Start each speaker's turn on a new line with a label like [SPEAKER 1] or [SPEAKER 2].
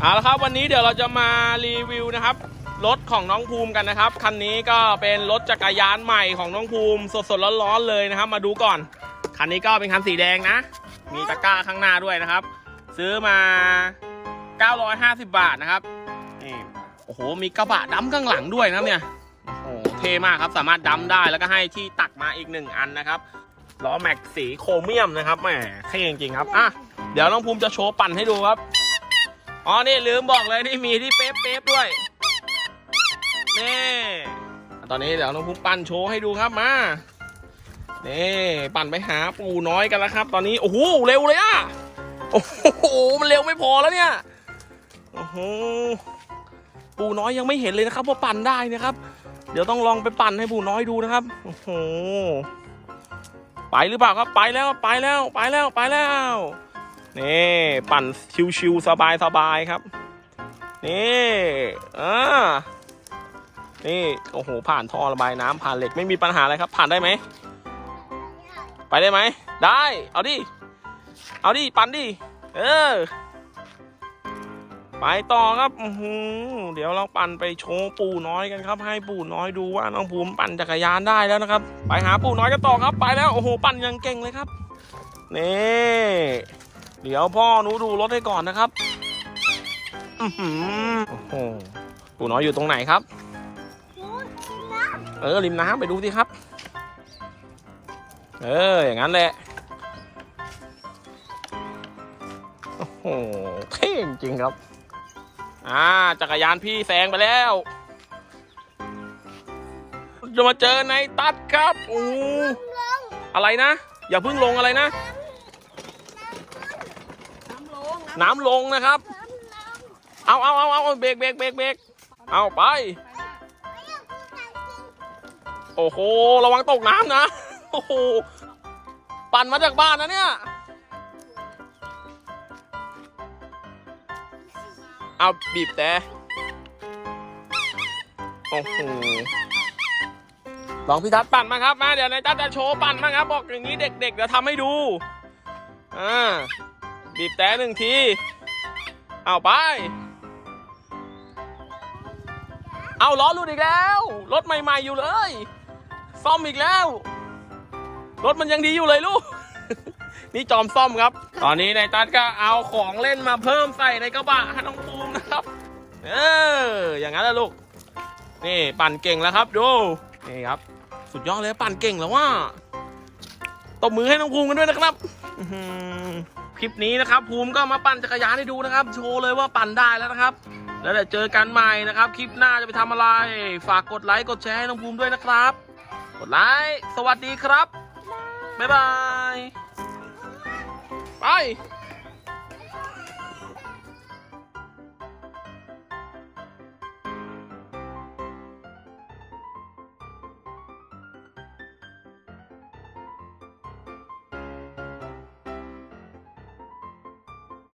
[SPEAKER 1] เอาละครับวันนี้เดี๋ยวเราจะมารีวิวนะครับรถของน้องภูมิกันนะครับคันนี้ก็เป็นรถจักรยานใหม่ของน้องภูมิ สดๆร้อนๆเลยนะครับ มาดูก่อนคันนี้ก็เป็นคันสีแดงนะ มีตะกร้าข้างหน้าด้วยนะครับ ซื้อมา 950 บาทนะครับนี่โอ้โหมีกระบะดำข้างหลังด้วยนะเนี่ยโอ้โหเท่มากครับสามารถดำได้แล้วก็ให้ที่ตักมาอีกหนึ่งอันนะครับล้อแม็กสีโครเมียมนะครับแหมเท่จริงๆครับอะเดี๋ยวน้องภูมิจะโชว์ปั่นให้ดูครับ อ๋อนี่ลืมบอกเลยนี่มีที่เป๊ปเป๊ด้วย นี่ตอนนี้เดี๋ยวน้องภูมิปั่นโชว์ให้ดูครับมา นี่ปั่นไปหาปูน้อยกันแล้วครับ ตอนนี้โอ้โหเร็วเลยอะโอ้โหมันเร็วไม่พอแล้วเนี่ยโอ้โหปูน้อยยังไม่เห็นเลยนะครับว่าปั่นได้นะครับ เดี๋ยวต้องลองไปปั่นให้ปูน้อยดูนะครับโอ้โหไปหรือเปล่าครับไปแล้วไปแล้วไปแล้วไปแล้ว นี่ปั่นชิวๆสบายๆครับ นี่อ่านี่โอ้โหผ่านท่อระบายน้ำผ่านเหล็กไม่มีปัญหาอะไรครับ ผ่านได้ไหมไปได้ไหมได้ เอาดิเอาดิปั่นดิเออไปต่อครับเดี๋ยวเราปั่นไปโชว์ปู่น้อยกันครับ ให้ปู่น้อยดูว่าน้องภูมิปั่นจักรยานได้แล้วนะครับ ไปหาปู่น้อยกันต่อครับ ไปแล้วโอ้โหปั่นยังเก่งเลยครับนี่ เดี๋ยวพ่อหนูดูรถให้ก่อนนะครับอือหือโอ้โหปู่น้อยอยู่ตรงไหนครับ เออริมน้ำไปดูสิครับ เอออย่างนั้นแหละโอ้โหเท่จริงๆครับ อ่าจักรยานพี่แซงไปแล้วจะมาเจอในตัดครับโอ้โหอะไรนะ อย่าเพิ่งลงอะไรนะ น้ำลงนะครับ เอาเอาเอาเอาเบรกเบรกเบรกเบรกเอาไป โอ้โห ระวังตกน้ำนะ โอ้โห ปั่นมาจากบ้านนะเนี่ย เอาบีบแต่โอ้โหลองพี่ทัศปั่นมาครับ มา เดี๋ยวนายทัศจะโชว์ปั่นมาครับ บอกอย่างนี้เด็กๆเดี๋ยวทำให้ดู อ่า บีบแต่หนึ่งที เอาไป เอาล้อหลุดอีกแล้ว รถใหม่ๆอยู่เลย ซ่อมอีกแล้ว รถมันยังดีอยู่เลยลูก นี่จอมซ่อมครับ ตอนนี้นายตัดก็เอาของเล่นมาเพิ่มใส่ในกระบะให้น้องภูมินะครับ เออ อย่างนั้นแหละลูก นี่ปั่นเก่งแล้วครับดู นี่ครับ สุดยอดเลยปั่นเก่งแล้วว่า ตบมือให้น้องภูมิกันด้วยนะครับ คลิปนี้นะครับ ภูมิก็มาปั่นจักรยานให้ดูนะครับ โชว์เลยว่าปั่นได้แล้วนะครับ แล้วเดี๋ยวเจอกันใหม่นะครับ คลิปหน้าจะไปทำอะไร ฝากกดไลค์กดแชร์ให้น้องภูมิด้วยนะครับ กดไลค์สวัสดีครับ บ๊ายบาย ไป